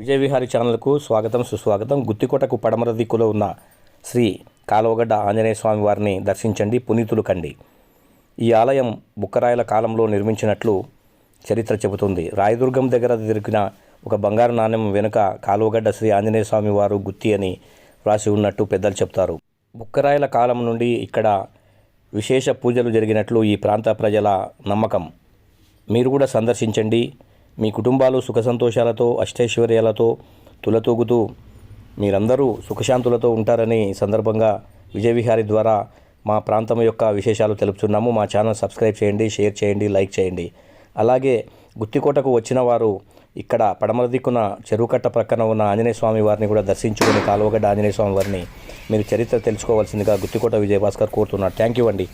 విజయ విహారీ ఛానల్కు స్వాగతం సుస్వాగతం. గుత్తికోటకు పడమర దిక్కులో ఉన్న శ్రీ కాలువగడ్డ ఆంజనేయ స్వామి వారిని దర్శించండి పునీతులు కండి. ఈ ఆలయం బుక్కరాయల కాలంలో నిర్మించినట్లు చరిత్ర చెబుతుంది. రాయదుర్గం దగ్గర దొరికిన ఒక బంగారు నాణ్యం వెనుక కాలువగడ్డ శ్రీ ఆంజనేయ స్వామి వారు గుత్తి అని వ్రాసి ఉన్నట్టు పెద్దలు చెప్తారు. బుక్కరాయల కాలం నుండి ఇక్కడ విశేష పూజలు జరిగినట్లు ఈ ప్రాంత ప్రజల నమ్మకం. మీరు కూడా సందర్శించండి. మీ కుటుంబాలు సుఖ సంతోషాలతో అష్టైశ్వర్యాలతో తులతూగుతూ మీరందరూ సుఖశాంతులతో ఉంటారని సందర్భంగా విజయవిహారి ద్వారా మా ప్రాంతం యొక్క విశేషాలు తెలుపుతున్నాము. మా ఛానల్ సబ్స్క్రైబ్ చేయండి షేర్ చేయండి లైక్ చేయండి. అలాగే గుత్తికోటకు వచ్చిన వారు ఇక్కడ పడమర దిక్కున చెరువుకట్ట ప్రక్కన ఉన్న ఆంజనేయ స్వామి వారిని కూడా దర్శించుకుని కాలువగడ్డ ఆంజనేయ స్వామి వారిని మీరు చరిత్ర తెలుసుకోవాల్సిందిగా గుత్తికోట విజయభాస్కర్ కోరుతున్నారు. థ్యాంక్ యూ అండి.